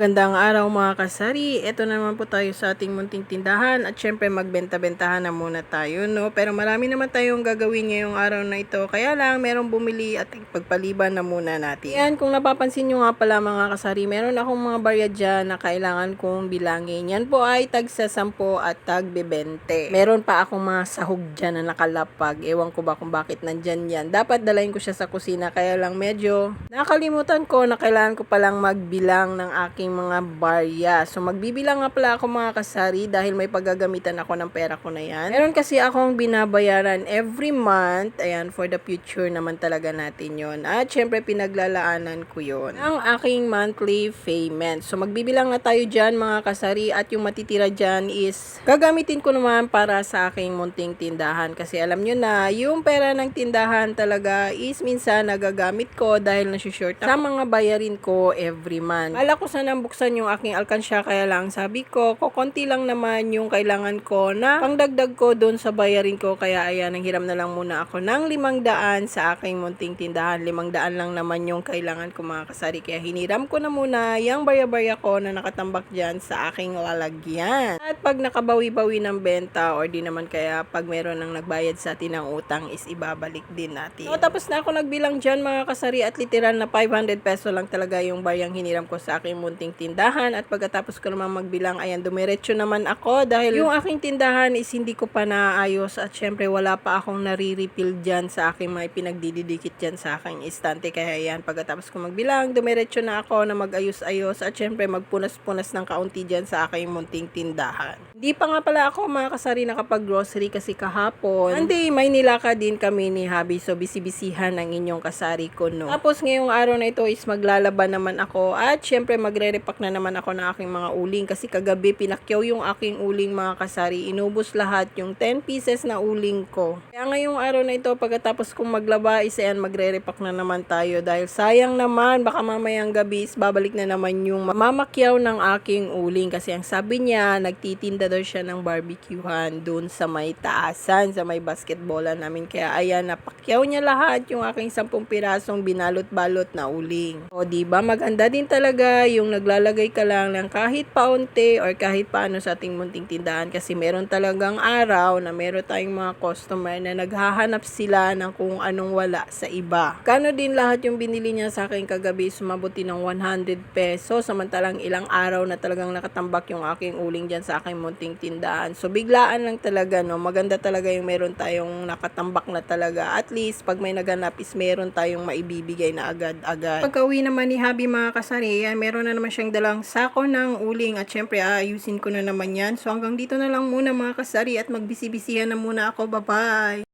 Magandang araw mga kasari. Ito na naman po tayo sa ating munting tindahan at syempre magbenta-bentahan na muna tayo, no? Pero marami naman tayong gagawin ngayong araw na ito. Kaya lang, merong bumili at pagpaliban na muna natin. Yan, kung napapansin nyo nga pala mga kasari, meron akong mga barya dyan na kailangan kong bilangin. Yan po ay tag sa 10 at tag 20. Meron pa akong mga sahog dyan na nakalapag. Ewan ko ba kung bakit nandyan yan. Dapat dalayin ko siya sa kusina. Kaya lang medyo nakalimutan ko na kailangan ko palang magbilang ng aking mga barya. So magbibilang nga pala ako mga kasari dahil may paggagamitan ako ng pera ko na yan. Meron kasi akong binabayaran every month. Ayan, for the future naman talaga natin yon At syempre pinaglalaanan ko yon Ang aking monthly payment. So magbibilang na tayo dyan mga kasari at yung matitira dyan is gagamitin ko naman para sa aking munting tindahan. Kasi alam nyo na, yung pera ng tindahan talaga is minsan nagagamit ko dahil nasushort sa mga bayarin ko every month. Kala ko sanang buksan yung aking alkansya kaya lang sabi ko, kukonti lang naman yung kailangan ko na pangdagdag ko doon sa bayarin ko. Kaya ayan, nanghiram na lang muna ako ng limang daan sa aking munting tindahan. Limang daan lang naman yung kailangan ko mga kasari. Kaya hiniram ko na muna yung barya-barya ko na nakatambak dyan sa aking lalagyan. At pag nakabawi-bawi ng benta or di naman kaya pag meron nang nagbayad sa atin ng utang is ibabalik din natin. So, tapos na ako nagbilang dyan mga kasari at literal na 500 peso lang talaga yung baryang hiniram ko sa aking munting tindahan at pagkatapos ko naman magbilang ayan dumiretso naman ako dahil yung aking tindahan is hindi ko pa naayos at syempre wala pa akong nare-refill dyan sa aking mga pinagdididikit dyan sa aking istante kaya ayan pagkatapos ko magbilang dumiretso na ako na magayos-ayos at syempre magpunas-punas ng kaunti dyan sa aking munting tindahan. Hindi pa nga pala ako mga kasari nakapag-grocery kasi kahapon. Hindi, may nilaka din kami ni Habi so bisibisihan ng inyong kasari ko no. Tapos ngayong araw na ito is maglalaban naman ako at syempre magre-repack na naman ako ng aking mga uling kasi kagabi pinakyaw yung aking uling mga kasari. Inubos lahat yung 10 pieces na uling ko. Kaya ngayong araw na ito pagkatapos kong maglaba is ayan magre-repack na naman tayo dahil sayang naman baka mamayang gabi is babalik na naman yung mamakyaw ng aking uling kasi ang sabi niya nagtitinda daw siya ng barbecuehan dun sa may taasan sa may basketballan namin kaya ayan napakyaw niya lahat yung aking 10 pirasong binalot-balot na uling. O di ba maganda din talaga yung naglalagay ka lang ng kahit paunti or kahit paano sa ating munting tindahan kasi meron talagang araw na meron tayong mga customer na naghahanap sila ng kung anong wala sa iba. Kano din lahat yung binili niya sa akin kagabi sumabuti ng 100 pesos samantalang ilang araw na talagang nakatambak yung aking uling dyan sa aking munting tindahan. So biglaan lang talaga no, maganda talaga yung meron tayong nakatambak na talaga. At least pag may naganap is meron tayong maibibigay na agad-agad. Pagka uwi naman ni Habi mga kasari, yan, meron na naman siyang dalang sako ng uling at syempre aayusin ko na naman yan. So hanggang dito na lang muna mga kasari at magbisi-bisihan na muna ako. Bye-bye!